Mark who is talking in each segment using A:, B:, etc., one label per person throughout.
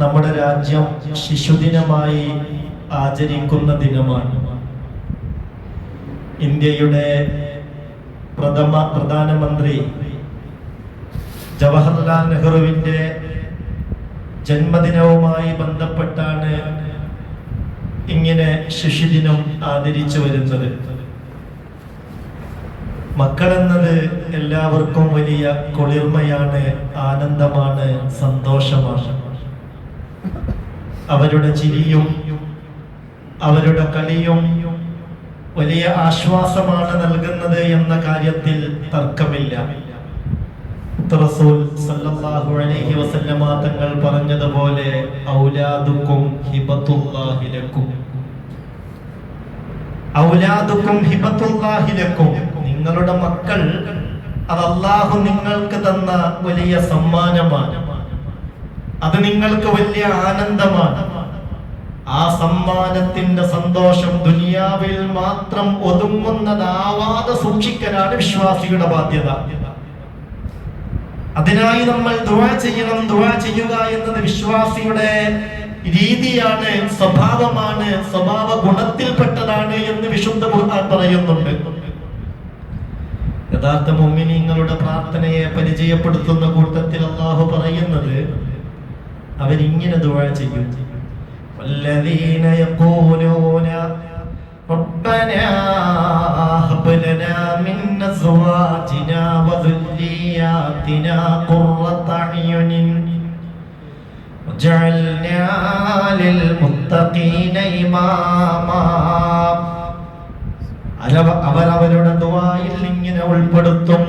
A: നമ്മുടെ രാജ്യം ശിശുദിനമായി ആചരിക്കുന്ന ദിനമാണ്. ഇന്ത്യയുടെ പ്രഥമ പ്രധാനമന്ത്രി ജവഹർലാൽ നെഹ്റുവിന്റെ ജന്മദിനവുമായി ബന്ധപ്പെട്ടാണ് ഇങ്ങനെ ശിശുദിനം ആദരിച്ചു വരുന്നത്. മക്കളെന്നത് എല്ലാവർക്കും വലിയ കുളിർമയാണ് ആനന്ദമാണ് സന്തോഷമാണ്. അവരുടെ ചിരിയും അവരുടെ കളിയും വലിയ ആശ്വാസമാണ് നൽകുന്നത് എന്ന കാര്യത്തിൽ തർക്കമില്ല. സല്ലല്ലാഹു അലൈഹി വസല്ലമ തങ്ങൾ പറഞ്ഞതുപോലെ ഔലാദുക്കും ഔലാദുക്കും നിങ്ങളുടെ മക്കൾ അത് അള്ളാഹു നിങ്ങൾക്ക് തന്ന വലിയ സമ്മാനമാണ്. അത് നിങ്ങൾക്ക് വലിയ ആനന്ദമാണ്. ആ സമ്മാനത്തിന്റെ സന്തോഷം ദുനിയാവിൽ മാത്രം ഒതുങ്ങുന്നതാവാതെ സൂക്ഷിക്കലാണ് വിശ്വാസിയുടെ ബാധ്യത. അതിനായി നമ്മൾ ദുആ ചെയ്യണം ദുആ ചെയ്യുക എന്നത് വിശ്വാസിയുടെ രീതിയാണ് സ്വഭാവമാണ് സ്വഭാവ ഗുണത്തിൽപ്പെട്ടതാണ് എന്ന് വിശുദ്ധ ഖുർആൻ പറയുന്നുണ്ട്. യഥാർത്ഥ മുഅ്മിനീങ്ങളുടെ പ്രാർത്ഥനയെ പരിചയപ്പെടുത്തുന്ന കൂട്ടത്തിൽ അള്ളാഹു പറയുന്നത് അവരിങ്ങനെ ദുആ ചെയ്യും والذين يقولون ربنا هب لنا من أزواجنا وذرياتنا قرة أعين وجعلنا للمتقين إماما അലവ- അവരവരുടെ ദുആയിൽ ഇങ്ങനെ ഉൾപ്പെടുത്തും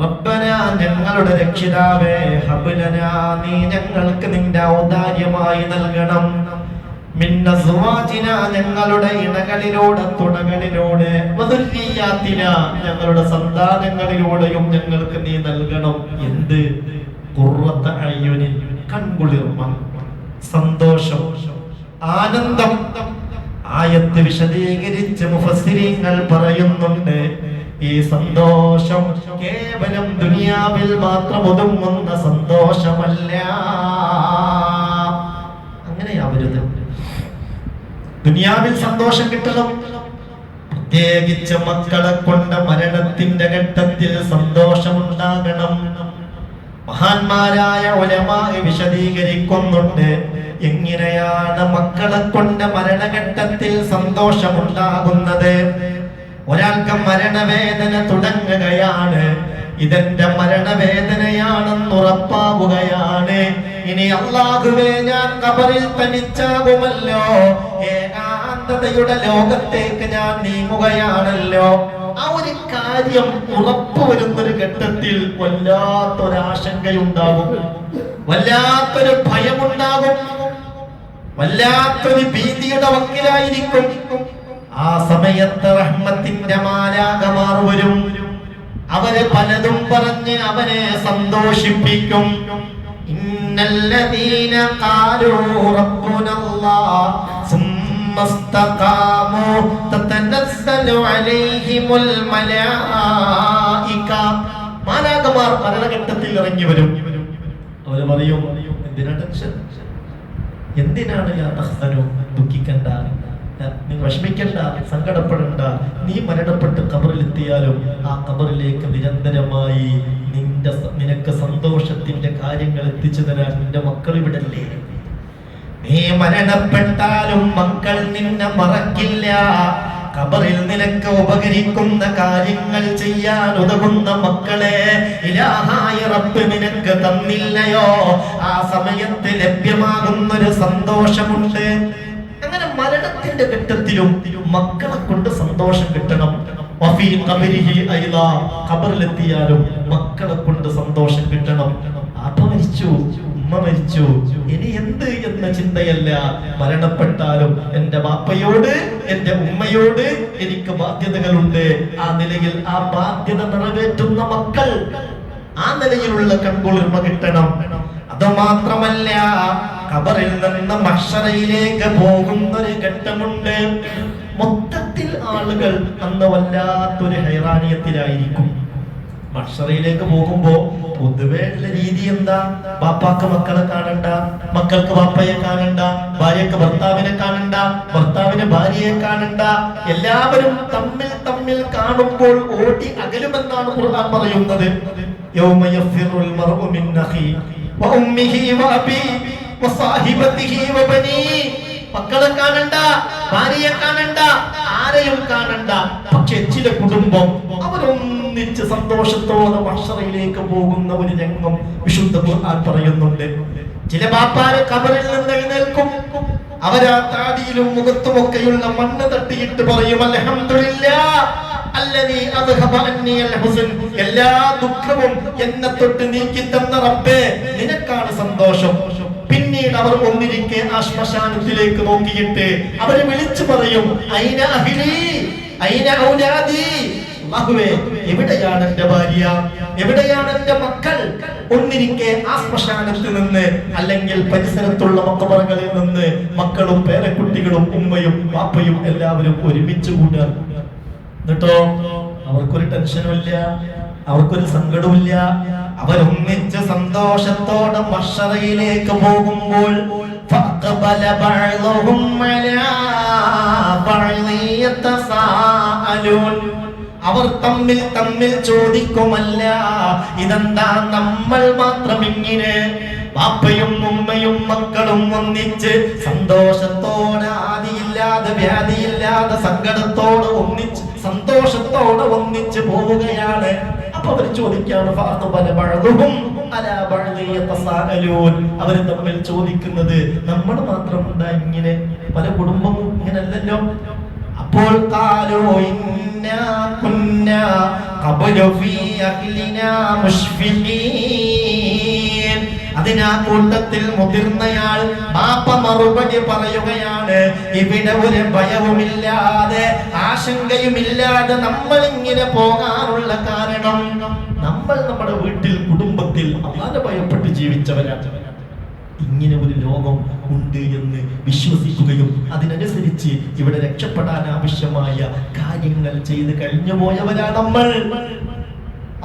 A: റബ്ബന ഞങ്ങളുടെ രക്ഷിതാവേ ഹബ്ലന നീ ഞങ്ങൾക്ക് നിന്റെ ഔദാര്യമായി നൽകണം. മിന്ന ഞങ്ങളുടെ ഇണകളിലൂടെ തുണകളിലൂടെ ഞങ്ങളുടെ സന്താനങ്ങളിലൂടെയും ഞങ്ങൾക്ക് നീ നൽകണം. എന്ത്? ഖുർറത്ത അയ്യുനിൻ കൺകുളിർമ സന്തോഷം ആനന്ദം. ആയത്ത് വിശദീകരിച്ച് മുഫസ്സിരീങ്ങൾ പറയുന്നുണ്ട്. ഈ സന്തോഷം കേവലം ദുനിയാവിൽ മാത്രം ഒതുങ്ങുന്ന സന്തോഷമല്ല അങ്ങനെയാവരുത് ദുനിയാവിൽ സന്തോഷം കിട്ടണം. പ്രത്യേകിച്ച് മക്കളെ കൊണ്ട മരണത്തിന്റെ ഘട്ടത്തിൽ സന്തോഷമുണ്ടാകണം. മഹാന്മാരായ ഉലമായി വിശദീകരിക്കുന്നുണ്ട് എങ്ങനെയാണ് മക്കളെ കൊണ്ട മരണഘട്ടത്തിൽ സന്തോഷമുണ്ടാകുന്നത്? ഒരാൾക്ക് മരണവേദന തുടങ്ങുകയാണ്. ഇതെന്റെ മരണവേദനയാണെന്ന് ഉറപ്പാവുകയാണ്. ഇനി അള്ളാഹുവേ ഞാൻ കബറിൽ തനിച്ചാകുമല്ലോ. ഏകാന്തതയുടെ ലോകത്തേക്ക് ഞാൻ നീങ്ങുകയാണല്ലോ. ആ ഒരു കാര്യം ഉറപ്പു വരുന്നൊരു ഘട്ടത്തിൽ വല്ലാത്തൊരാശങ്കയുണ്ടാകും. വല്ലാത്തൊരു ഭയമുണ്ടാകും. വല്ലാത്തൊരു ഭീതിയുടെ വക്കിലായിരിക്കും. ആ സമയത്ത് റഹ്മത്തിന്റെ മാലാകമാർ വരും അവര് പലതും പറഞ്ഞ് അവനെ സന്തോഷിപ്പിക്കും ഇന്നല്ലദീന ഖാലൂ റബ്ബുനല്ലാഹ് ثم استقاموا تتنزل عليهم الملائكة മാലാകമാർ മരണഘട്ടത്തിൽ ഇറങ്ങി വരും അവര് പറയും എന്തിനാ ടെൻഷൻ എന്തിനാണ് യാ തഹ്സനു ദുഃഖിക്കണ്ട നീ വിഷമിക്കണ്ട സങ്കടപ്പെടണ്ട. നീ മരണപ്പെട്ട് കബറിലെത്തിയാലും ആ കബറിലേക്ക് നിരന്തരമായി നിന്റെ നിനക്ക് സന്തോഷത്തിന്റെ കാര്യങ്ങൾ എത്തിച്ചു തരാൻ നിന്റെ മക്കൾ ഇവിടല്ലേ? നീ മരണപ്പെട്ടാലും മക്കൾ നിന്നെ മറക്കില്ല. കബറിൽ നിനക്ക് ഉപകരിക്കുന്ന കാര്യങ്ങൾ ചെയ്യാൻ ഉതകുന്ന മക്കളെ ഇലാഹായ റബ്ബ് നിനക്ക് തന്നില്ലയോ? ആ സമയത്ത് ലഭ്യമാകുന്നൊരു സന്തോഷമുണ്ട്. മരണത്തിന്റെ ഘട്ടത്തിലും മക്കളെ കൊണ്ട് സന്തോഷം കിട്ടണം. ഖബറിലെത്തിയാലും മക്കളെ കൊണ്ട് സന്തോഷം കിട്ടണം. അപ്പ മരിച്ചു ഉമ്മ മരിച്ചു. ഇനി എന്ത് എന്ന ചിന്തയല്ല. മരണപ്പെട്ടാലും എന്റെ ബാപ്പയോട് എന്റെ ഉമ്മയോട് എനിക്ക് ബാധ്യതകളുണ്ട്. ആ നിലയിൽ ആ ബാധ്യത നിറവേറ്റുന്ന മക്കൾ ആ നിലയിലുള്ള കൺകുളിർമ കിട്ടണം. അത് മാത്രമല്ല ഖബറിൽ നിന്ന് മഷറയിലേക്ക് പോകുന്ന ഒരു ഘട്ടമുണ്ട്. മൊത്തത്തിൽ ആളുകൾ അന്ന് വല്ലാത്തൊരു ഹൈറാനിയത്തിലായിരിക്കും. മഷറയിലേക്ക് പോകുമ്പോ പൊതുവേ ഉള്ള രീതി എന്താ? ബാപ്പാക്ക് മക്കളെ കാണണ്ട മക്കൾക്ക് ബാപ്പയെ കാണണ്ട ഭാര്യക്ക് ഭർത്താവിനെ കാണണ്ട ഭർത്താവിന് ഭാര്യയെ കാണണ്ട. എല്ലാവരും തമ്മിൽ തമ്മിൽ കാണുമ്പോൾ ഓടി അകലുമെന്നാണ് ഖുർആൻ പറയുന്നത്. യൗമ يفر المرء من അഖി وأمه വഅബി وصاحبته വബനീ മക്കളെ കാണണ്ട ഭാര്യയെ കാണണ്ട ആരെയും കാണണ്ട. പക്ഷെ ചില കുടുംബം അവരൊന്നിച്ച് സന്തോഷത്തോടെ മഷറയിലേക്ക് പോകുന്ന ഒരു രംഗം വിശുദ്ധ ഖുർആൻ പറയുന്നുണ്ട്. ചില ബാപ്പാരെ കബറിൽ നിന്ന് എഴുന്നേൽക്കും. അവരാ താടിയിലും മുഖത്തുമൊക്കെയുള്ള മണ്ണ് തട്ടിയിട്ട് പറയും അൽഹംദുലില്ലാ എല്ലാ ദുഃഖവും എന്നെ തൊട്ട് നീക്കി തന്ന റബ്ബേ നിനക്കാണ് സന്തോഷം. പിന്നീട് അവർ ഒന്നിരിക്കെ ആ ശ്മശാനത്തിലേക്ക് നോക്കിയിട്ട് അവർ വിളിച്ചു പറയും ഐന അഹിലി? ഔലാദി? അല്ലാഹുവേ എവിടെയാണ് എന്റെ ഭാര്യ? എവിടെയാണ് എന്റെ മക്കൾ? ഒന്നിരിക്കെ ആ ശ്മശാനത്തിൽ നിന്ന് അല്ലെങ്കിൽ പരിസരത്തുള്ള മക്കബറകളിൽ നിന്ന് മക്കളും പേരക്കുട്ടികളും ഉമ്മയും വാപ്പയും എല്ലാവരും ഒരുമിച്ച് കൂടുക എന്നിട്ടോ അവർക്കൊരു ടെൻഷനുമില്ല അവർക്കൊരു സങ്കടമില്ല അവരൊന്നിച്ച് സന്തോഷത്തോടെ മഷറയിലേക്ക് പോകുമ്പോൾ അവർ തമ്മിൽ തമ്മിൽ ചോദിക്കുമല്ല ഇതെന്താ നമ്മൾ മാത്രം ഇങ്ങനെ പാപ്പയും ഉമ്മയും മക്കളും ഒന്നിച്ച് സന്തോഷത്തോടാ ആദിയില്ലാതെ വ്യാധിയില്ലാതെ സങ്കടത്തോട് ഒന്നിച്ച് സന്തോഷത്തോടെ ഒന്നിച്ച് പോവുകയാണ്. അപ്പൊ അവർ ചോദിക്കാണ് അവർ തമ്മിൽ ചോദിക്കുന്നത് നമ്മൾ മാത്രം എന്താ ഇങ്ങനെ പല കുടുംബവും ഇങ്ങനല്ലല്ലോ? അപ്പോൾ കാലോ ഇന്നാ കുന്നാ ഖബലു ഫീ അഹ്ലിനാ മുഷ്ഫിഖീൻ അതിനാ കൂട്ടത്തിൽ മുതിർന്നയാൾ ബാപ്പ മറുപടി പറയുകയാണ്. ഇവിടെ ഒരു ഭയവുമില്ലാതെ ആശങ്കയുമില്ലാതെ നമ്മൾ ഇങ്ങനെ പോകാറുള്ള കാരണം നമ്മൾ നമ്മുടെ വീട്ടിൽ കുടുംബത്തിൽ അള്ളാനെ ഭയപ്പെട്ട് ജീവിച്ചവരാണ് ഇങ്ങനെ ഒരു ലോകം ഉണ്ട് എന്ന് വിശ്വസിക്കുകയും അതിനനുസരിച്ച് ഇവിടെ രക്ഷപ്പെടാൻ ആവശ്യമായ കാര്യങ്ങൾ ചെയ്ത് കഴിഞ്ഞു പോയവരാണ് നമ്മൾ.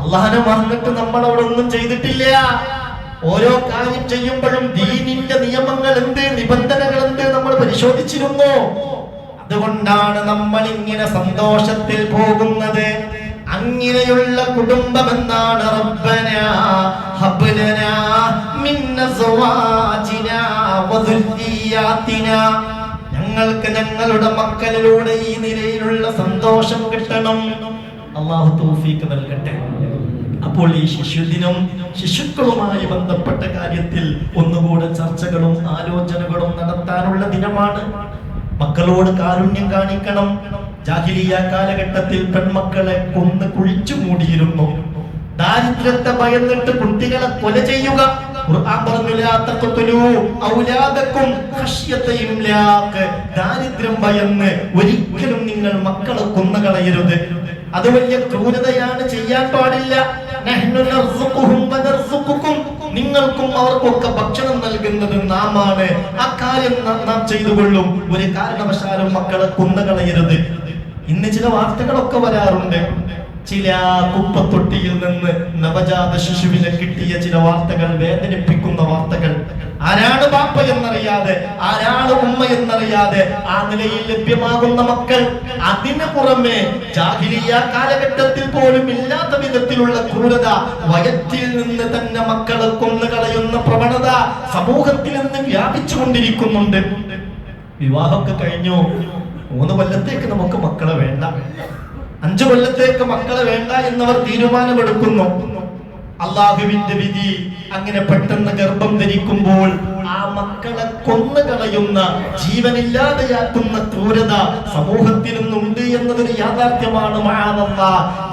A: അള്ളാഹനെ മറന്നിട്ട് നമ്മൾ അവിടെ ഒന്നും ചെയ്തിട്ടില്ല. ഓരോ കാര്യം ചെയ്യുമ്പോഴും ദീനിന്റെ നിയമങ്ങൾ എന്ത് നിബന്ധനകൾ എന്ത് നമ്മൾ പരിശോധിച്ചിരുന്നു? അതുകൊണ്ടാണ് നമ്മൾ ഇങ്ങനെ സന്തോഷത്തിൽ പോകുന്നത്. അങ്ങനെയുള്ള കുടുംബം എന്നാണ് ഞങ്ങൾക്ക് ഞങ്ങളുടെ മക്കളിലൂടെ ഈ നിലയിലുള്ള സന്തോഷം കിട്ടണം. അള്ളാഹു തൗഫീക്ക് നൽകട്ടെ. അപ്പോൾ ഈ ശിശുദിനം ശിശുക്കളുമായി ബന്ധപ്പെട്ട കാര്യത്തിൽ ഒന്നുകൂടെ ചർച്ചകളും ആലോചനകളും നടത്താനുള്ള ദിനമാണ്. മക്കളോട് കാരുണ്യം കാണിക്കണം. ജാഹിലിയ കാലഘട്ടത്തിൽ പെൺമക്കളെ കൊന്ന് കുഴിച്ചു മൂടിയിരുന്നു. ദാരിദ്ര്യത്തെ ഭയന്നിട്ട് കുട്ടികളെ കൊല ചെയ്യുക. ഖുർആൻ പറഞ്ഞു, "ലാ തഖ്തുലൂ ഔലാദക്കും ഖശ്യത ദാരിദ്ര്യം ഭയന്ന് ഒരിക്കലും നിങ്ങൾ മക്കളെ കൊന്നുകളയരുത്. അത് വലിയ ക്രൂരതയാണ് ചെയ്യാൻ പാടില്ല. നിങ്ങൾക്കും അവർക്കൊക്കെ ഭക്ഷണം നൽകുന്നത് നാമാണ്. ആ കാര്യം നാം- ചെയ്തു കൊള്ളും ഒരു കാരണവശാലും മക്കളെ കൊന്നുകളയരുത്. ഇന്ന് ചില വാർത്തകളൊക്കെ വരാറുണ്ട്. ചില കുപ്പത്തൊട്ടിയിൽ നിന്ന് നവജാത ശിശുവിനെ കിട്ടിയ ചില വാർത്തകൾ വേദനിപ്പിക്കുന്ന വാർത്തകൾ. ആരാണ് ബാപ്പ എന്നറിയാതെ ആരാണ് ഉമ്മ എന്നറിയാതെ ആ നിലയിൽ ലഭ്യമാകുന്ന മക്കൾ? അതിനു പുറമെ ജാഹിലിയ കാലഘട്ടത്തിൽ പോലും ഇല്ലാത്ത വിധത്തിലുള്ള ക്രൂരത വയറ്റിൽ നിന്ന് തന്നെ മക്കളെ കൊന്നു കളയുന്ന പ്രവണത സമൂഹത്തിൽ നിന്ന് വ്യാപിച്ചു കൊണ്ടിരിക്കുന്നുണ്ട് വിവാഹമൊക്കെ കഴിഞ്ഞു. മൂന്ന് കൊല്ലത്തേക്ക് നമുക്ക് മക്കളെ വേണ്ട. അഞ്ചു കൊല്ലത്തേക്ക് മക്കളെ വേണ്ട എന്നവർ തീരുമാനമെടുക്കുന്നു. അള്ളാഹുവിന്റെ വിധി അങ്ങനെ പെട്ടെന്ന് ഗർഭം ധരിക്കുമ്പോൾ ആ മക്കളെ കൊന്നു കളയുന്ന ജീവനില്ലാതെയാക്കുന്ന ക്രൂരത സമൂഹത്തിൽ നിന്നുണ്ട് എന്നതൊരു യാഥാർത്ഥ്യമാണ് മഴാനല്ല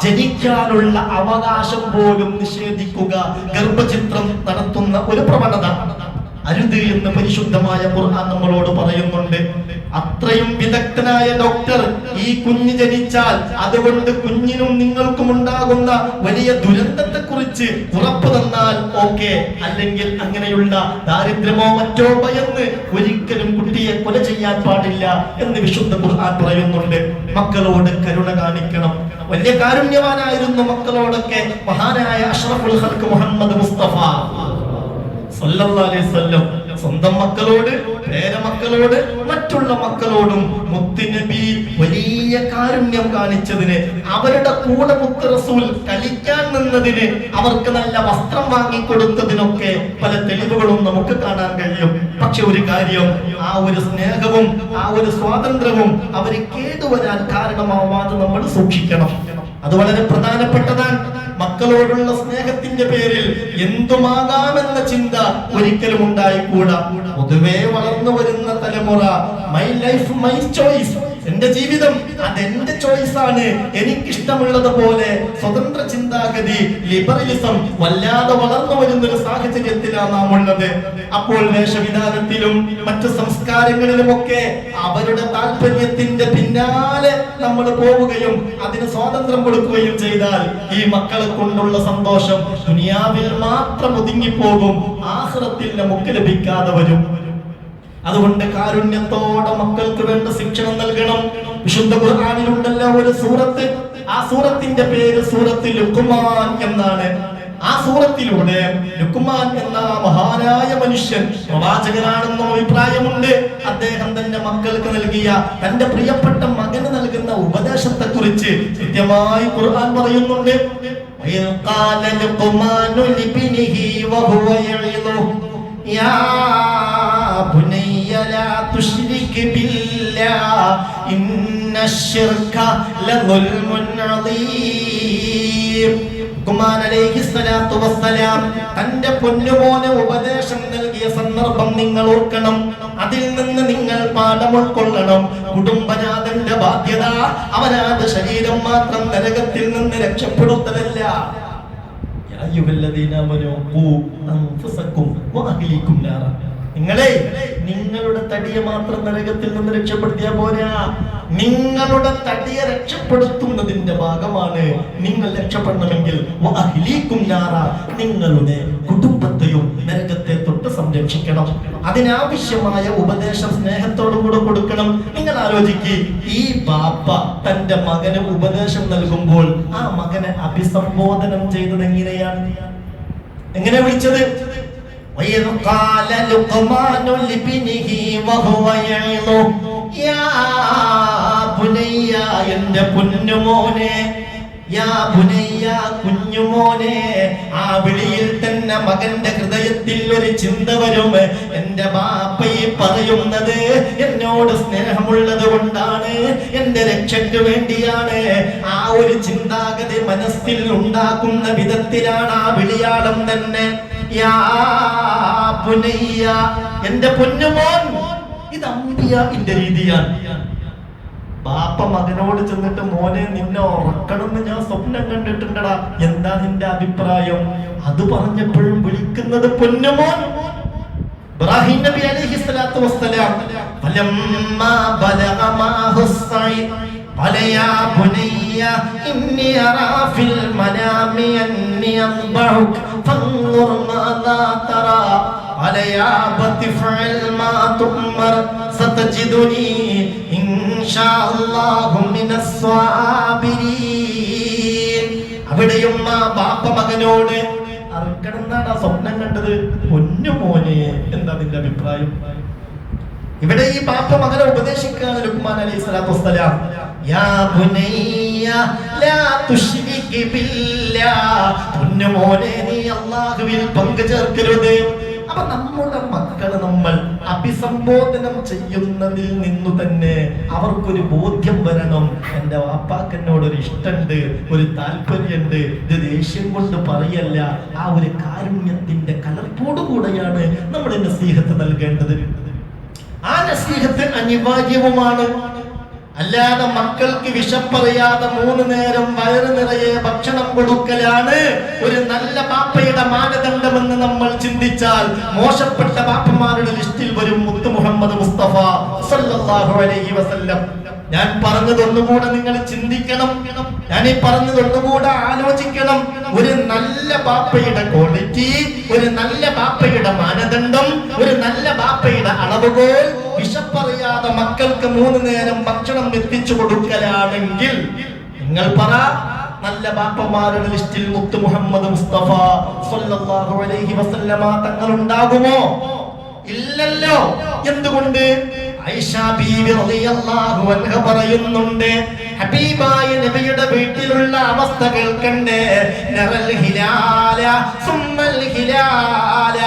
A: ജനിക്കാനുള്ള അവകാശം പോലും നിഷേധിക്കുക ഗർഭചിത്രം നടത്തുന്ന ഒരു പ്രവണത. അരുത് എന്ന് പരിശുദ്ധമായ ഖുർആൻ നമ്മളോട് പറയുന്നുണ്ട്. അത്രയും വിദഗ്ധനായ ഡോക്ടർ ഈ കുഞ്ഞ് ജനിച്ചാൽ അതുകൊണ്ട് കുഞ്ഞിനും നിങ്ങൾക്കും ഉണ്ടാകുന്ന വലിയ ദുരന്തത്തെ കുറിച്ച് ഉറപ്പ് തന്നാൽ ഓക്കെ. അല്ലെങ്കിൽ അങ്ങനെയുള്ള ദാരിദ്ര്യമോ മറ്റോ ഭയന്ന് ഒരിക്കലും കുട്ടിയെ കൊല ചെയ്യാൻ പാടില്ല എന്ന് വിശുദ്ധ ഖുർആൻ പറയുന്നുണ്ട്. മക്കളോട് കരുണ കാണിക്കണം. വലിയ കാരുണ്യവാനായിരുന്നു മക്കളോടൊക്കെ മഹാനായ അഷ്റഫുൽ മുഹമ്മദ് മുസ്തഫ. സല്ലല്ലാഹു അലൈഹി വസല്ലം സ്വന്തം മക്കളോട് പേരമക്കളോട് മറ്റുള്ള മക്കളോടും മുത്തുനബി വലിയ കാരുണ്യം കാണിച്ചതിന് അവരുടെ കൂടെ മുത്ത് റസൂൽ കളിക്കാൻ നിന്നതിന് അവർക്ക് നല്ല വസ്ത്രം വാങ്ങിക്കൊടുത്തതിനൊക്കെ പല തെളിവുകളും നമുക്ക് കാണാൻ കഴിയും. പക്ഷെ ഒരു കാര്യം ആ ഒരു സ്നേഹവും ആ ഒരു സ്വാതന്ത്ര്യവും അവർ കേടുവരാൻ കാരണമാവാതെ നമ്മൾ സൂക്ഷിക്കണം. അത് വളരെ പ്രധാനപ്പെട്ടതാണ്. മക്കളോടുള്ള സ്നേഹത്തിന്റെ പേരിൽ എന്തുമാകാമെന്ന ചിന്ത ഒരിക്കലും ഉണ്ടായിക്കൂടാ. പൊതുവേ വളർന്നു വരുന്ന തലമുറ മൈ ലൈഫ് മൈ ചോയ്സ് എന്റെ ജീവിതം അതെന്റെ ചോയ്സ് ആണ് എനിക്കിഷ്ടമുള്ളത് പോലെ സ്വതന്ത്ര ചിന്താഗതി ലിബറലിസം വല്ലാതെ വളർന്നു വരുന്ന ഒരു സാഹചര്യത്തിലാണ് നാം ഉള്ളത് അപ്പോൾ വേഷവിധാനത്തിലും മറ്റു സംസ്കാരങ്ങളിലുമൊക്കെ അവരുടെ താല്പര്യത്തിന്റെ പിന്നാലെ നമ്മൾ പോവുകയും അതിന് സ്വാതന്ത്ര്യം കൊടുക്കുകയും ചെയ്താൽ ഈ മക്കളെ കൊണ്ടുള്ള സന്തോഷം ദുനിയാവിൽ മാത്രം ഒതുങ്ങിപ്പോകും. ആഹ്റത്തിൽ നമുക്ക് ലഭിക്കാതെ വരും. അതുകൊണ്ട് കാരുണ്യത്തോടെ മക്കൾക്ക് വേണ്ട ശിക്ഷണം നൽകണം. വിശുദ്ധ ഖുർആാനിലുണ്ടല്ലോ ഒരു സൂറത്ത്. ആ സൂറത്തിന്റെ പേര് സൂറത്ത് ലുക്കുമാൻ എന്നാണ്. ആ സൂറത്തിലൂടെ ലുക്കുമാൻ എന്ന മഹാനായ മനുഷ്യൻ പ്രവാചകനാണെന്ന അഭിപ്രായമുണ്ട്. അദ്ദേഹം തന്റെ മക്കൾക്ക് നൽകിയ തന്റെ പ്രിയപ്പെട്ട മകന് നൽകുന്ന ഉപദേശത്തെ കുറിച്ച് കൃത്യമായി ഖുർആൻ പറയുന്നുണ്ട്. ലുക്കുമാനു ലിബിനിഹി വഹുവ യഇദു യാ يعظه يا بني لا تشرك بالله إن الشرك لظلم عظيم ഖുമാൻ അലൈഹിസ്സലാത്തു വസ്സലാം തന്റെ പൊന്നുമോനെ ഉപദേശം നൽകിയ സന്ദർഭം നിങ്ങൾ ഓർക്കണം അതിൽ നിന്ന് നിങ്ങൾ പാഠം ഉൾക്കൊള്ളണം കുടുംബനാഥന്റെ ബാധ്യത അവനാത് ശരീരം മാത്രം നരകത്തിൽ നിന്ന് രക്ഷപ്പെടുത്തലല്ല യാ അയ്യുഹല്ലദീന ആമനൂ ഖൂ അൻഫുസക്കും വഅഹ്ലിക്കും നാറ നിങ്ങളെ നിങ്ങളുടെ തടിയെ മാത്രം നരകത്തിൽ നിന്ന് രക്ഷപ്പെടുത്തിയാ പോരാ. നിങ്ങളുടെ തടിയെ രക്ഷപ്പെടുത്തുന്നതിന്റെ ഭാഗമാണ് നിങ്ങൾ രക്ഷപ്പെടണമെങ്കിൽ നിങ്ങളുടെ കുടുംബത്തെയും നരകത്തെ തൊട്ട് സംരക്ഷിക്കണം. അതിനാവശ്യമായ ഉപദേശം സ്നേഹത്തോടു കൂടെ കൊടുക്കണം. നിങ്ങൾ ആലോചിക്ക് ഈ ബാപ്പ തന്റെ മകന് ഉപദേശം നൽകുമ്പോൾ ആ മകനെ അഭിസംബോധനം ചെയ്തത് എങ്ങനെയാണ്? എങ്ങനെ വിളിച്ചത്? وإذ قال لقمان لابنه وهو يعظه يا بني എന്റെ പൊന്നുമോനെ യാ ബുനയ്യ കുഞ്ഞുമോനെ ആ വിളിയിൽ തന്നെ മകന്റെ ഹൃദയത്തിൽ ഒരു ചിന്ത വരും എന്റെ ബാപ്പ ഈ പറയുന്നത് എന്നോട് സ്നേഹമുള്ളത് കൊണ്ടാണ് എന്റെ രക്ഷയ്ക്ക് വേണ്ടിയാണ് ആ ഒരു ചിന്താഗതി മനസ്സിൽ ഉണ്ടാക്കുന്ന വിധത്തിലാണ് ആ വിളിയാളം തന്നെ യാ ബുനയ്യ എന്റെ പൊന്നുമോൻ ഇത് അമ്പിയാവിന്റെ രീതിയാണ്. ബാപ്പ മകനോട് ചെന്നിട്ട് മോനെ നിന്നെ ഉറക്കണമെന്ന് ഞാൻ സ്വപ്നം കണ്ടിട്ടുണ്ടടാ. എന്താ നിന്റെ അഭിപ്രായം? അത് പറഞ്ഞപ്പോഴും വിളിക്കുന്നത് പൊന്നുമോൻ. ഇബ്രാഹിം നബി അലൈഹി സ്വലാത്തു വസ്സലാം ഫലമ്മാ ബലഗമാഹു ഹുസൈൻ ഫലയാ ബുനയ്യ ഇന്നി അറാ ഫിൽ മനാമി അന്നി അദ്ബഹുക فانظر ماذا ترى قال يا أبت افعل ما تؤمر ستجدني إن شاء الله من الصابرين അവിടെയും ആ ബാപ്പ മകനോട് അറക്കണമെന്നാണ് ആ സ്വപ്നം കണ്ടത് പൊന്നു മോനെ എന്താ നിന്റെ അഭിപ്രായം ഇവിടെ ഈ ബാപ്പ മകനെ ഉപദേശിക്കുകയാണ് ലുക്മാൻ അലൈഹി സ്വലാത്തു വസ്സലാം യാ ബുനയ്യ ലാ തുശ്രിക് ബില്ലാഹ് പൊന്നു നീ അല്ലാഹുവിൽ പങ്കു ചേർക്കരുത് അപ്പൊ നമ്മുടെ മക്കളെ നമ്മൾ അഭിസംബോധനം ചെയ്യുന്നതിൽ നിന്നു തന്നെ അവർക്കൊരു ബോധ്യം വരണം. എന്റെ വാപ്പാക്കനോട് ഒരു ഇഷ്ടമുണ്ട് ഒരു താല്പര്യമുണ്ട് ഇത് ദേഷ്യം കൊണ്ട് പറയല്ല. ആ ഒരു കാരുണ്യത്തിന്റെ കലർപ്പോടുകൂടെയാണ് കൂടെയാണ് നമ്മുടെ നസീഹത്ത് നൽകേണ്ടത്. ആ നസീഹത്ത് അനിവാര്യവുമാണ്. അല്ലാതെ മക്കൾക്ക് വിശപ്പറിയാതെ മൂന്ന് നേരം വയറ് നിറയെ ഭക്ഷണം കൊടുക്കലാണ്. ഒരു നല്ല ബാപ്പയുടെ മാനദണ്ഡമെന്ന് നമ്മൾ ചിന്തിച്ചാൽ മോശപ്പെട്ട ബാപ്പമാരുടെ ലിസ്റ്റിൽ വരും മുത്തു മുഹമ്മദ് മുസ്തഫ സല്ലല്ലാഹു അലൈഹി വസല്ലം. ഞാൻ പറഞ്ഞത് ഒന്നുകൂടെ നിങ്ങൾ ചിന്തിക്കണം. ഞാൻ ഈ പറഞ്ഞത് ഒന്നുകൂടെ ആലോചിക്കണം. ഒരു നല്ല ബാപ്പയുടെ ക്വാളിറ്റി ഒരു നല്ല ബാപ്പയുടെ മാനദണ്ഡം ഒരു നല്ല ബാപ്പയുടെ അളവുകോൽ വിശപ്പ് വിശപ്പറിയാതെ മക്കൾക്ക് മൂന്ന് നേരം ഭക്ഷണം എത്തിച്ചു കൊടുക്കലാണെങ്കിൽ നിങ്ങൾ പറ നല്ല ബാപ്പമാരുടെ ലിസ്റ്റിൽ മുത്തു മുഹമ്മദ് മുസ്തഫ സല്ലല്ലാഹു അലൈഹി വസല്ലമ തങ്ങൾ ഉണ്ടാകുമോ ഇല്ലല്ലോ. എന്തുകൊണ്ട്? പറയുന്നുണ്ട് ഹബീബായ നബിയുടെ വീട്ടിലുള്ള അവസ്ഥ കേൾക്കണ്ടേ? നറൽ ഹിലാല ഹിലാല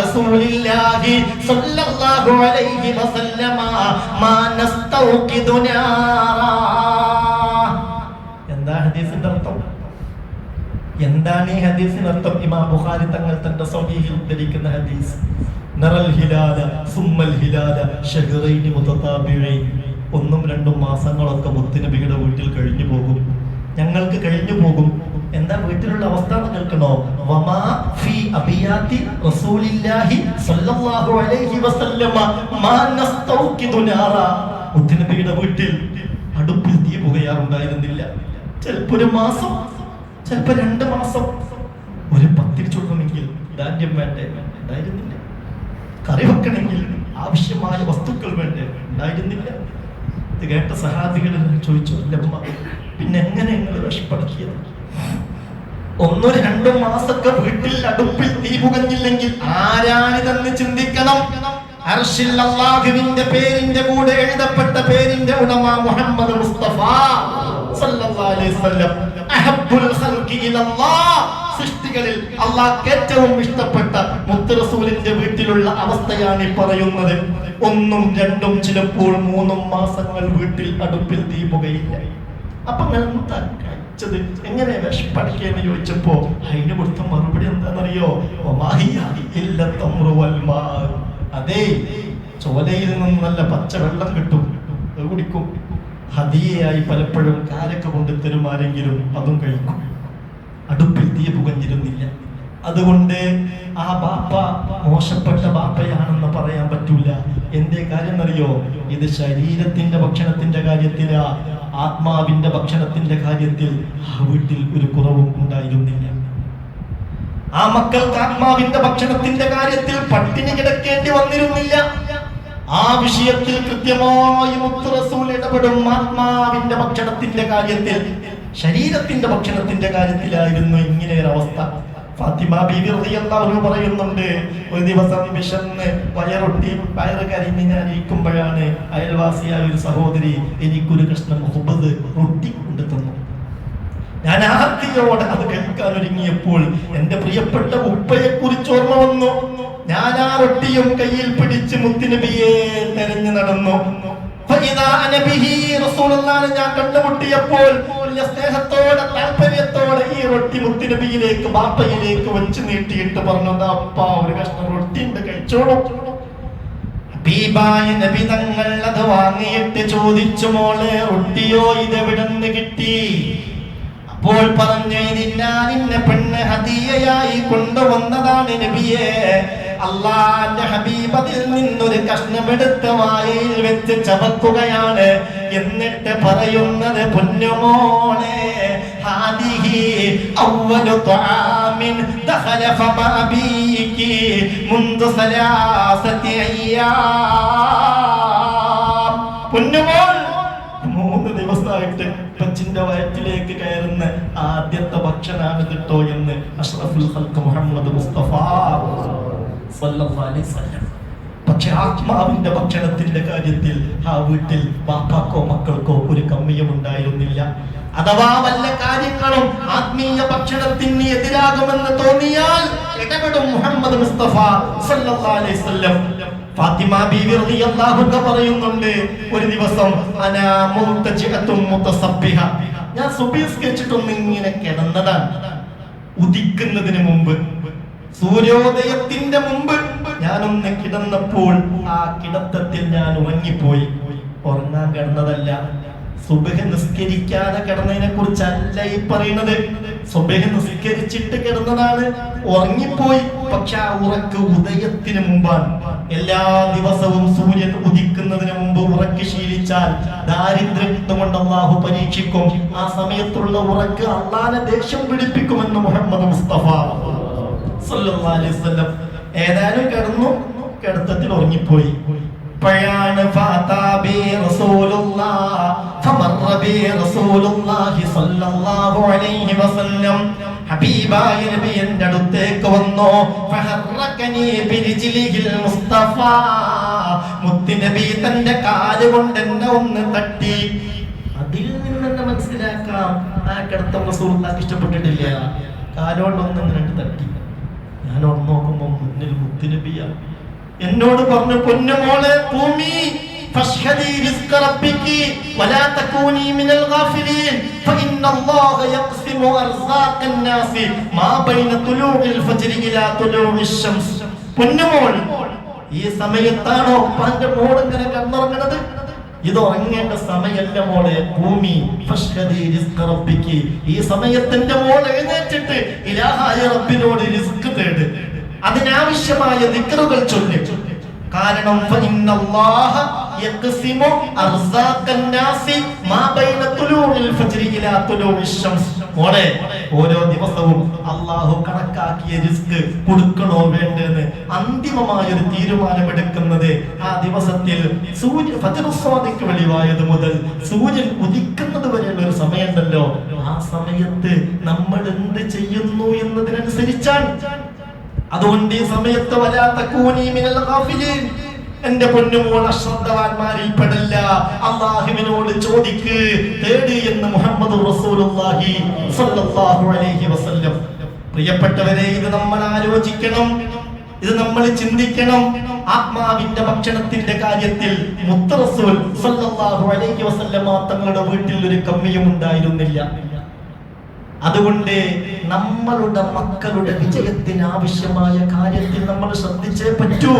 A: റസൂലില്ലാഹി സ്വല്ലല്ലാഹു അലൈഹി വസല്ലമ എന്താ ഹദീസിന്റെ അർത്ഥം? എന്താണ് ഈ ഹദീസിന് അർത്ഥം? ഇമാം ബുഖാരി തങ്ങൾ തന്റെ സ്വഹീഹിൽ ഉദ്ധരിക്കുന്ന ഹദീസ്. നറൽ ഹിലാല സുമ്മൽ ഹിലാല ഷഹറൈനി മുതതാബിഈൻ ഒന്നും രണ്ടും മാസങ്ങളൊക്കെ മുത്തുനബിയുടെ വീട്ടിൽ കഴിഞ്ഞു പോകും. ഞങ്ങൾക്ക് കഴിഞ്ഞു പോകും. എന്താ വീട്ടിലുള്ള അവസ്ഥ എന്ന് കേൾക്കണോ? വമാ ഫി അബിയാതി റസൂലില്ലാഹി സ്വല്ലല്ലാഹു അലൈഹി വസല്ലമ മാ നസ്തൗഖിദു നാറ. മുത്തുനബിയുടെ വീട്ടിൽ അടുപ്പിൽ തീ പുകയാറുണ്ടായിരുന്നില്ല. ചിലപ്പോൾ ഒരു മാസം ചിലപ്പോ രണ്ട് മാസം ഒരു പത്തിരി ധാന്യം വേണ്ടേ? ഉണ്ടായിരുന്നില്ല. കറി വെക്കണമെങ്കിൽ ആവശ്യമായ വസ്തുക്കൾ വേണ്ടേ? ഉണ്ടായിരുന്നില്ല. ഇത് കേട്ട സഹാദികൾ ചോദിച്ചു "എന്റെ അമ്മ പിന്നെ എങ്ങനെ നിങ്ങൾ വിഷപ്പെടുത്തിയത് ഒന്നോ രണ്ടോ മാസമൊക്കെ വീട്ടിൽ അടുപ്പിൽ തീ പുകഞ്ഞില്ലെങ്കിൽ ആരാണിതെന്ന് ചിന്തിക്കണം? അർഷിൽ പേരിന്റെ കൂടെ എഴുതപ്പെട്ട പേരിന്റെ ഉടമ മുഹമ്മദ് മുസ്തഫ സല്ലല്ലാഹു അലൈഹി വസല്ലം. സൃഷ്ടികളിൽ അള്ളാഹ് ഏറ്റവും ഇഷ്ടപ്പെട്ട മുത്തറസൂലിന്റെ വീട്ടിലുള്ള അവസ്ഥയാണ് ഈ പറയുന്നത്. ഒന്നും രണ്ടും ചിലപ്പോൾ മൂന്നും മാസങ്ങൾ വീട്ടിൽ അടുപ്പിൽ തീ പുകയില്ല അപ്പൊ കഴിച്ചത് എങ്ങനെ വിഷപ്പടിക്കുകയെന്ന് ചോദിച്ചപ്പോ അതിന് കൊടുത്ത മറുപടി എന്താണെന്നറിയോ? അതെ ചോലയിൽ നിന്ന് നല്ല പച്ചവെള്ളം കിട്ടും. കുടിക്കും. ഹദിയയായി പലപ്പോഴും കാലക്ക കൊണ്ട് തരുമാരെങ്കിലും അതും കഴിക്കും. അടുപ്പിൽ തീ പുകഞ്ഞിരുന്നില്ല. അതുകൊണ്ട് ആ ബാപ്പ മോശപ്പെട്ട ബാപ്പയാണെന്ന് പറയാൻ പറ്റൂല. എന്തേ കാര്യം അറിയോ ഇത് ശരീരത്തിന്റെ ഭക്ഷണത്തിന്റെ കാര്യത്തില ആത്മാവിന്റെ ഭക്ഷണത്തിന്റെ കാര്യത്തിൽ ആ വീട്ടിൽ ഒരു കുറവും ഉണ്ടായിരുന്നില്ല. ആ മക്കൾക്ക് ആത്മാവിന്റെ ഭക്ഷണത്തിന്റെ കാര്യത്തിൽ പട്ടിണി കിടക്കേണ്ടി വന്നിരുന്നില്ല. ആ വിഷയത്തിൽ കൃത്യമായി മുത്തറസൂൽ ഇടപെടും ആത്മാവിന്റെ ഭക്ഷണത്തിന്റെ കാര്യത്തിൽ ശരീരത്തിന്റെ ഭക്ഷണത്തിന്റെ കാര്യത്തിലായിരുന്നു ഇങ്ങനെ ഒരു അവസ്ഥ ഫാത്തിമ ബീവി റളിയല്ലാഹു പറയുന്നുണ്ട് ഒരു ദിവസം വിശന്ന് വയറൊട്ടി വയറ് കരിഞ്ഞ് ഞാൻ ഇരിക്കുമ്പോഴാണ് അയൽവാസിയായ ഒരു സഹോദരി എനിക്കൊരു കഷ്ണം ഹുബദ് റൊട്ടി കൊണ്ടു തന്നു. ഞാൻ ആർത്തിയോടെ അത് കേൾക്കാൻ ഒരുങ്ങിയപ്പോൾ എന്റെ പ്രിയപ്പെട്ട ഉപ്പയെ കുറിച്ച് ഓർമ്മ വന്നു. ഞാൻ ആ റൊട്ടിയും കയ്യിൽ പിടിച്ച് മുത്തുനബിയെ തെരഞ്ഞു നടന്നു. ഞാൻ കണ്ടുമുട്ടിയപ്പോൾ സ്നേഹത്തോടെ താല്പര്യത്തോടെ ഈ റൊട്ടി മുത്തുനബിയിലേക്ക് ബാപ്പയിലേക്ക് വെച്ച് നീട്ടിയിട്ട് പറഞ്ഞു "ദാ അപ്പ ഒരു കഷ്ണം റൊട്ടി ഉണ്ട് കഴിച്ചോളൂ. ഹബീബായ നബി തങ്ങൾ അത് വാങ്ങിയിട്ട് ചോദിച്ചു മോളെ റൊട്ടിയോ ഇതെവിടുന്ന് കിട്ടി? അപ്പോൾ പറഞ്ഞു "ഇതിന്നാ നിന്നെ പെണ്ണ് ഹദിയയായി കൊണ്ടുവന്നതാണ് നബിയെ. അള്ളാന്റെ ഹബീബതിൽ നിന്നൊരു കഷ്ണമെടുത്ത് വായിൽ വെച്ച് ചവക്കുകയാണ്. എന്നിട്ട് പറയുന്നത് പൊന്നുമോളെ മൂന്ന് ദിവസമായിട്ട് കൊച്ചിന്റെ വയറ്റിലേക്ക് കയറുന്ന ആദ്യത്തെ ഭക്ഷണാണ് കിട്ടോ എന്ന് അഷ്റഫുൽ മുഹമ്മദ് മുസ്തഫ പക്ഷെ ആത്മാവിന്റെ ഭക്ഷണത്തിന്റെ കാര്യത്തിൽ ആ വീട്ടിൽ വാപ്പാക്കോ മക്കൾക്കോ ഒരു കമ്മിയും ഉണ്ടായിരുന്നില്ല. അഥവാ വല്ല കാര്യങ്ങളും ആത്മീയ ഭക്ഷണത്തിന് എതിരാകുമെന്ന് തോന്നിയാൽ ഇടപെടും മുഹമ്മദ് മുസ്തഫ സല്ലല്ലാഹു ഫാത്തിമ ബീവി റളിയല്ലാഹു അൻഹ പറയുന്നുണ്ട് ഒരു ദിവസം അനാ മുൽതജിഅത്തും മുതസബ്ബിഹ. ഞാൻ സുബീസ്കരിച്ചിട്ടൊന്ന് ഇങ്ങനെ കിടന്നതാണ്. ഉദിക്കുന്നതിന് മുമ്പ് സൂര്യോദയത്തിന്റെ മുമ്പ് ഞാനൊന്ന് കിടന്നപ്പോൾ ആ കിടത്തത്തിൽ ഞാൻ ഉറങ്ങിപ്പോയി. ഉറങ്ങാൻ കിടന്നതല്ല സുബഹ നിസ്കരിക്കാതെ കിടന്നതിനെ കുറിച്ചല്ല ഈ പറയുന്നത്. സുബഹ നിസ്കരിച്ചിട്ട് കിടന്നതാണ് ഉറങ്ങിപ്പോയി. പക്ഷെ ആ ഉറക്ക് ഉദയത്തിന് മുമ്പാണ്. എല്ലാ ദിവസവും സൂര്യൻ ഉദിക്കുന്നതിന് മുമ്പ് ഉറക്ക് ശീലിച്ചാൽ ദാരിദ്ര്യം കൊണ്ട് അള്ളാഹു പരീക്ഷിക്കും. ആ സമയത്തുള്ള ഉറക്ക് അള്ളാനെ ദേഷ്യം പിടിപ്പിക്കുമെന്ന് മുഹമ്മദ് മുസ്തഫ. ഏതായാലും കിടന്നു കിടത്തത്തിൽ ഉറങ്ങിപ്പോയി. ഹബീബായ അടുത്തേക്ക് വന്നു. മുസ്തഫ. നബി തന്റെ കാൽ കൊണ്ട് എന്നെ ഒന്ന് തട്ടി. അതിൽ നിന്ന് തന്നെ മനസ്സിലാക്കാം. ആ കിടത്തം റസൂലുള്ളാഹിക്ക് ഇഷ്ടപ്പെട്ടിട്ടില്ല. കാലോണ്ടൊന്നും രണ്ട് തട്ടി. ഞാൻ ഒന്ന് നോക്കുമ്പോ മുന്നിൽ മുത്തുനബിയാണ് എന്നോട് പറഞ്ഞു പൊന്നുമോളെ ഭൂമി فاشهدي رزق ربك ولا تكوني من الغافلين فإن الله يقسم أرزاق الناس ما بين طلوع الفجر إلى طلوع الشمس പൊന്നുമോൾ ഈ സമയത്താണോ ഉപ്പാന്റെ മോൾ ഇങ്ങനെ കണ്ണുറങ്ങണത് ഇത് ഉറങ്ങേണ്ട സമയല്ല മോളെ ഭൂമി. റബ്ബിക്ക്. ഈ സമയത്തിന്റെ മോൾ എഴുന്നേറ്റിട്ട് ഇലാഹായ റബ്ബിനോട് റിസ്ക് തേട്. അതിനാവശ്യമായ ദിക്റുകൾ ചൊല്ലി. കാരണം മോളെ ഓരോ ദിവസവും അള്ളാഹു കണക്കാക്കിയ റിസ്ക് കൊടുക്കണോ വേണ്ടെന്ന് അന്തിമമായ ഒരു തീരുമാനമെടുക്കുന്നത് ആ ദിവസത്തിൽ സൂര്യ ഫജറുസ്വാദിക്ക് വെളിവായത് മുതൽ സൂര്യൻ ഉദിക്കുന്നത് വരെയുള്ള ഒരു സമയമുണ്ടല്ലോ. ആ സമയത്ത് നമ്മൾ എന്ത് ചെയ്യുന്നു എന്നതിനനുസരിച്ചാണ്. അതുകൊണ്ട് ഈ സമയത്ത് വരാത്ത കൂനി മിനൽ ഗാഫിലീൻ. എന്റെ പൊന്നുമോൾ അശ്രദ്ധവാന്മാരിൽ പെടില്ല അള്ളാഹുവിനോട് ചോദിക്ക് തേടി എന്ന് മുഹമ്മദ് റസൂലുള്ളാഹി അലൈഹി വസല്ലം. പ്രിയപ്പെട്ടവരെ ഇത് നമ്മൾ ആലോചിക്കണം ഇത് നമ്മൾ ചിന്തിക്കണം. ആത്മാവിന്റെ ഭക്ഷണത്തിന്റെ കാര്യത്തിൽ മുത്തറസൂൽ അലൈഹി വസല്ലമ തങ്ങളുടെ വീട്ടിൽ ഒരു കമ്മിയും ഉണ്ടായിരുന്നില്ല. അതുകൊണ്ട് നമ്മളുടെ മക്കളുടെ വിജയത്തിന് ആവശ്യമായ കാര്യത്തിൽ നമ്മൾ ശ്രദ്ധിച്ചേ പറ്റൂ.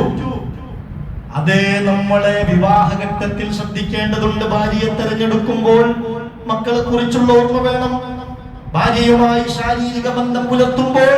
A: അതേ നമ്മളെ വിവാഹഘട്ടത്തിൽ ശ്രദ്ധിക്കേണ്ടതുണ്ട്. ഭാര്യയെ തെരഞ്ഞെടുക്കുമ്പോൾ മക്കളെ കുറിച്ചുള്ള ഓർമ്മ വേണം. ഭാര്യയുമായി ശാരീരിക ബന്ധം പുലർത്തുമ്പോൾ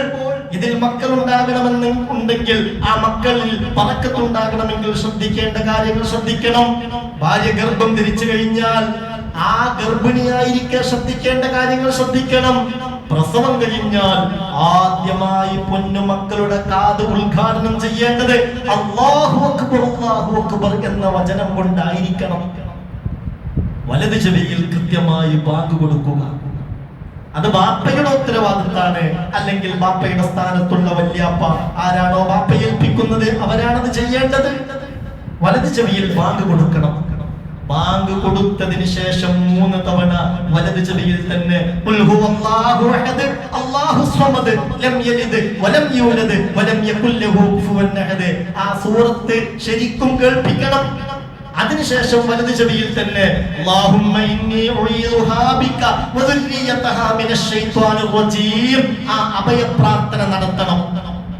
A: ഇതിൽ മക്കൾ ഉണ്ടാകണമെന്ന് ഉണ്ടെങ്കിൽ ആ മക്കളിൽ പറക്കത്തുണ്ടാകണമെങ്കിൽ ശ്രദ്ധിക്കേണ്ട കാര്യങ്ങൾ ശ്രദ്ധിക്കണം. ഭാര്യ ഗർഭം ധരിച്ചു കഴിഞ്ഞാൽ ആ ഗർഭിണിയായിരിക്കെ ശ്രദ്ധിക്കേണ്ട കാര്യങ്ങൾ ശ്രദ്ധിക്കണം. പ്രസവം കഴിഞ്ഞാൽ ആദ്യമായി പൊന്നു മക്കളുടെ കാത് ഉദ്ഘാടനം ചെയ്യേണ്ടത് അള്ളാഹു അക്ബർ അള്ളാഹു അക്ബർ എന്ന വചനം കൊണ്ടായിരിക്കണം. വലത് ചെവിയിൽ കൃത്യമായി ബാങ്ക് കൊടുക്കുക. അത് ബാപ്പയുടെ ഉത്തരവാദിത്താണ്. അല്ലെങ്കിൽ ബാപ്പയുടെ സ്ഥാനത്തുള്ള വല്യാപ്പ ആരാണോ ബാപ്പ ഏൽപ്പിക്കുന്നത് അവരാണത് ചെയ്യേണ്ടത്. വലത് ചെവിയിൽ ബാങ്ക് കൊടുക്കണം. ബാങ്ക് കൊടുത്തതിന് ശേഷം മൂന്ന് തവണ വലത് ചെവിയിൽ തന്നെ "ഖുൽ അഹദ്, അല്ലാഹു സ്വമദ്, ലം യലിദ് വലം യൂലദ് വലം യകുൽ ലഹു ആ സൂറത്ത് ശരിക്കും കേൾപ്പിക്കണം. അതിനുശേഷം വലത് ചെവിയിൽ തന്നെ അല്ലാഹുമ്മ ഇന്നി ഉഈദുഹാ ബിക വദുർരിയതഹാ മിനശ് ശൈത്വാനിർ ആ അഭയ പ്രാർത്ഥന നടത്തണം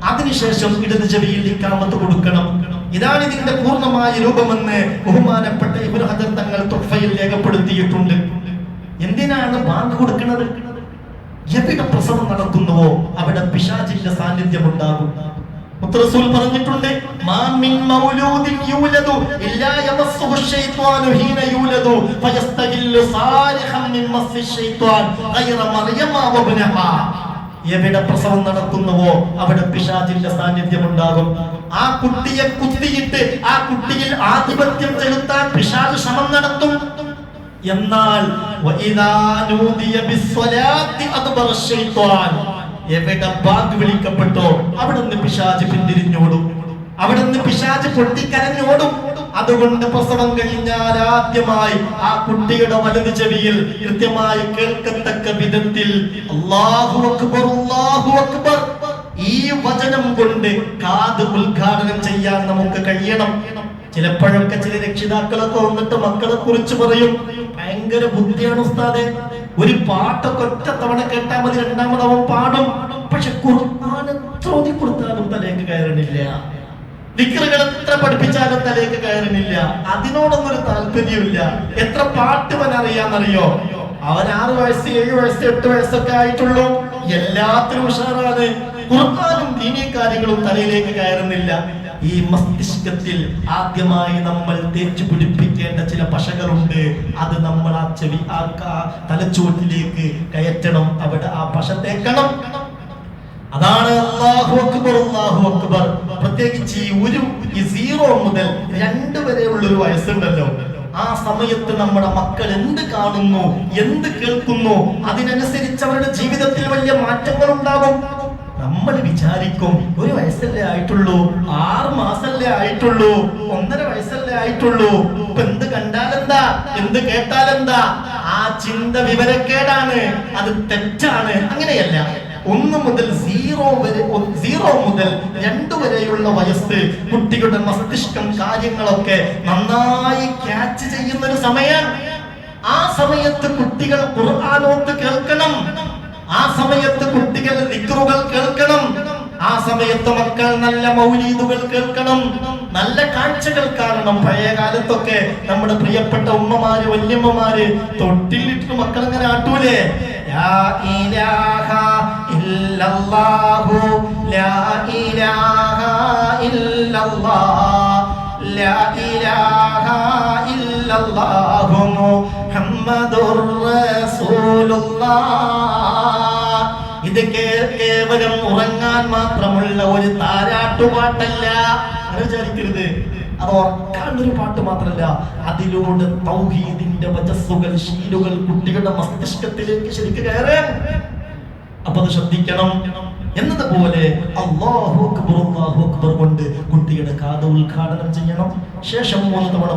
A: അതിനുശേഷം ഇടത് ചെവിയിൽ ഇക്കാമത്ത് കൊടുക്കണം. ഇതാണ് ഇതിന്റെ പൂർണമായ രൂപമെന്ന് ബഹുമാനപ്പെട്ട ഇബ്നു ഹജർ തങ്ങൾ തുഫയിൽ രേഖപ്പെടുത്തിയിട്ടുണ്ട്. എന്തിനാണ് ബാങ്ക് കൊടുക്കുന്നത്? എവിടെ പ്രസവം നടക്കുന്നുവോ അവിടെ പിശാചിന്റെ സാന്നിധ്യം ഉണ്ടാകും മുത്തറസൂൽ പറഞ്ഞിട്ടുണ്ട് മൗലൂദിൻ യൂലദു ഇല്ലാ ശൈത്വാനു ഹീന യൂലദു സാലിഹൻ മിൻ ശൈത്വാൻ ഗൈറ എവിടെ പ്രസവം നടത്തുന്നുവോ അവിടെ പിശാചിന്റെ സാന്നിധ്യം ഉണ്ടാകും ആ കുട്ടിയെ കുത്തിയിട്ട് ആ കുട്ടിയിൽ ആധിപത്യം ചെലുത്താൻ പിശാച് ശ്രമം നടത്തും. എന്നാൽ എവിടെ ബാഗ് വിളിക്കപ്പെട്ടോ അവിടെ നിന്ന് പിശാച് പിന്തിരിഞ്ഞോടും. അവിടുന്ന് പിശാച് പൊട്ടിക്കരഞ്ഞോടും അതുകൊണ്ട് പ്രസവം കഴിഞ്ഞാൽ ആദ്യമായി ആ കുട്ടിയുടെ വലത് ചെവിയിൽ കൃത്യമായി കേൾക്കത്തക്ക വിധത്തിൽ അക്ബർ അക്ബർ. ഈ വചനം കൊണ്ട് കാത് ഉദ്ഘാടനം ചെയ്യാൻ നമുക്ക് കഴിയണം. ചിലപ്പോഴൊക്കെ ചില രക്ഷിതാക്കളൊക്കെ വന്നിട്ട് മക്കളെ കുറിച്ച് പറയും. ഭയങ്കര ബുദ്ധിയാണ് ഉസ്താദെ. ഒരു പാട്ടൊക്കെ ഒറ്റ തവണ കേട്ടാൽ മതി രണ്ടാമതവൻ പാടും. പക്ഷെ കുർബാന ഓതി കൊടുത്താലും തലേക്ക് കയറണില്ല. വിക്രുകൾ എത്ര പഠിപ്പിച്ചാലും തലേക്ക് കയറുന്നില്ല. അതിനോടൊന്നും ഒരു താല്പര്യമില്ല എത്ര പാട്ട് അവൻ അറിയാന്നറിയോ? അവൻ ആറ് വയസ്സ് ഏഴ് വയസ്സ് എട്ട് വയസ്സൊക്കെ ആയിട്ടുള്ളൂ. എല്ലാത്തിനും ഉഷാറാണ്. ഖുർആാനും ദീനീ കാര്യങ്ങളും തലയിലേക്ക് കയറുന്നില്ല. ഈ മസ്തിഷ്കത്തിൽ ആദ്യമായി നമ്മൾ തേച്ചു പിടിപ്പിക്കേണ്ട ചില പശകളുണ്ട്. അത് നമ്മൾ ആ ചെവി ആ തലച്ചോട്ടിലേക്ക് കയറ്റണം. അവിടെ ആ പശ തേക്കണം. അതാണ് അല്ലാഹു അക്ബർ അല്ലാഹു അക്ബർ. പ്രത്യേകിച്ച് ഈ ഒരു ഈ സീറോ മുതൽ രണ്ട് വരെയുള്ള ഒരു വയസ്സുണ്ടല്ലോ. ആ സമയത്ത് നമ്മുടെ മക്കൾ എന്ത് കാണുന്നു എന്ത് കേൾക്കുന്നു അതിനനുസരിച്ച് അവരുടെ ജീവിതത്തിൽ വലിയ മാറ്റങ്ങൾ ഉണ്ടാകും നമ്മൾ വിചാരിക്കും ഒരു വയസ്സല്ലേ ആയിട്ടുള്ളൂ ആറ് മാസല്ലേ ആയിട്ടുള്ളൂ ഒന്നര വയസ്സല്ലേ ആയിട്ടുള്ളൂ. ഇപ്പൊ എന്ത് കണ്ടാലെന്താ? എന്ത് കേട്ടാലെന്താ? ആ ചിന്ത വിവരക്കേടാണ് അത് തെറ്റാണ് അങ്ങനെയല്ല. ഒന്ന് മുതൽ സീറോ വരെ സീറോ മുതൽ രണ്ടു വരെയുള്ള വയസ്സ് കുട്ടികളുടെ മസ്തിഷ്കം കാര്യങ്ങളൊക്കെ നന്നായി ക്യാച്ച് ചെയ്യുന്ന ഒരു സമയം. ആ സമയത്ത് കുട്ടികൾ ഖുർആാനോത്ത് കേൾക്കണം. ആ സമയത്ത് കുട്ടികൾ ദിക്റുകൾ കേൾക്കണം. ആ സമയത്ത് മക്കൾ നല്ല മൗലീദുകൾ കേൾക്കണം. നല്ല കാഴ്ചകൾ കാണണം. പഴയ കാലത്തൊക്കെ നമ്മുടെ പ്രിയപ്പെട്ട ഉമ്മമാര് വല്യമ്മമാര് തൊട്ടിലിട്ട് മക്കൾ അങ്ങനെ ആട്ടൂലേ ഇല്ലല്ലാഹു ലാ ഇലാഹ ഇല്ലല്ലാഹ്. ലാ ഇലാഹ ഇല്ലല്ലാഹു മുഹമ്മദുർ റസൂലുള്ളാഹ്. ഇത് കേവലം ഉറങ്ങാൻ മാത്രമുള്ള ഒരു താരാട്ടുപാട്ടല്ല. വിചാരിക്കരുത്. അത് ഒരു പാട്ട് മാത്രല്ല. അതിലൂടെ തൗഹീദിന്റെ വജസ്സുകൾ ശീലുകൾ കുട്ടികളുടെ മസ്തിഷ്കത്തിലേക്ക് ശരിക്കും കയറാൻ. അപ്പൊ അത് ശ്രദ്ധിക്കണം എന്നതുപോലെ അള്ളാഹു അക്ബർ അക്ബർ കൊണ്ട് കുട്ടിയുടെ കാത് ഉദ്ഘാടനം ചെയ്യണം. ശേഷം മൂന്ന് തവണ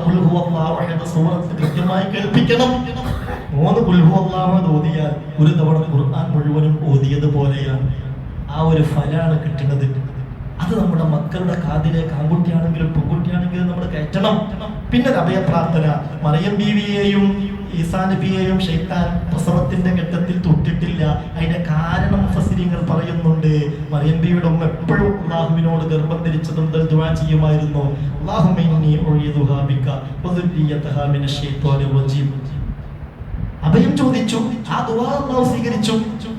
A: സൂറത്ത് കൃത്യമായി കേൾപ്പിക്കണം. മൂന്ന് കുൽഹു ഓതിയാൽ ഒരു തവണ ഖുർആൻ മുഴുവനും ഓതിയത് പോലെയാണ് ആ ഒരു ഫലാണ് കിട്ടുന്നത്. അത് നമ്മുടെ മക്കളുടെ കാതിലേക്ക് ആൺകുട്ടിയാണെങ്കിലും പെൺകുട്ടിയാണെങ്കിലും നമ്മൾ കയറ്റണം. പിന്നെ അഭയപ്രാർത്ഥന. മറിയം ബീവിയെയും ഈസാ നബിയെയും ഷെയ്ത്താൻ പ്രസവത്തിന്റെ ഘട്ടത്തിൽ തൊട്ടിട്ടില്ല. അതിന്റെ കാരണം ഫസിരിങ്ങൾ പറയുന്നുണ്ട്. മറിയം ഉമ്മ എപ്പോഴും അള്ളാഹുവിനോട് ഗർഭം ധരിച്ചതും ദുവാ ചെയ്യുമായിരുന്നു. അഭയം ചോദിച്ചു ആ ദുവാ സ്വീകരിച്ചു?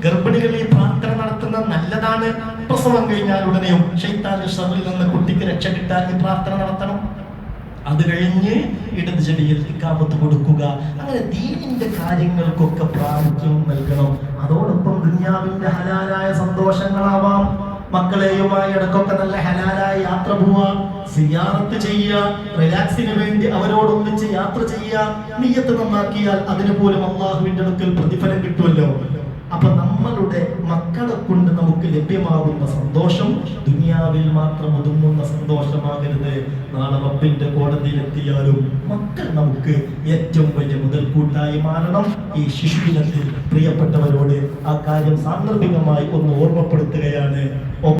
A: ഗർഭിണികൾ പ്രാർത്ഥന നടത്തുന്ന നല്ലതാണ്. പ്രസവം കഴിഞ്ഞാൽ ഉടനെയും ഷെയ്ത്താൻ നിന്ന് കുട്ടിക്ക് രക്ഷ കിട്ടാൻ പ്രാർത്ഥന നടത്തണം. അത് കഴിഞ്ഞ് ഇടത് ചെടിയിൽ ഇക്കാമത്ത് കൊടുക്കുക. അങ്ങനെ ദീനിന്റെ കാര്യങ്ങൾക്കൊക്കെ പ്രാമുഖ്യം നൽകണം. അതോടൊപ്പം ദുന്യാവിന്റെ ഹലാലായ സന്തോഷങ്ങളാവാം. മക്കളെയുമായി ഇടക്കൊക്കെ നല്ല ഹലാലായ യാത്ര പോവാം സിയാറത്ത് ചെയ്യുക റിലാക്സിന് വേണ്ടി അവരോടൊന്നിച്ച് യാത്ര ചെയ്യുക നീയത്ത് നന്നാക്കിയാൽ അതിന് പോലും അള്ളാഹുവിന്റെ അടുക്കൽ പ്രതിഫലം കിട്ടുമല്ലോ. അപ്പൊ നമ്മളുടെ മക്കളെ കൊണ്ട് നമുക്ക് ലഭ്യമാകുന്ന സന്തോഷം ദുനിയാവിൽ മാത്രം ഒതുങ്ങുന്ന സന്തോഷമാകരുത്. നാളെ റബ്ബിന്റെ കോടതിയിലെത്തിയാലും മക്കൾ നമുക്ക് ഏറ്റവും വലിയ മുതൽക്കൂട്ടായി മാറണം. ഈ ശിശുദിനത്തിൽ പ്രിയപ്പെട്ടവരോട് ആ കാര്യം സാന്ദർഭികമായി ഒന്ന് ഓർമ്മപ്പെടുത്തുകയാണ്.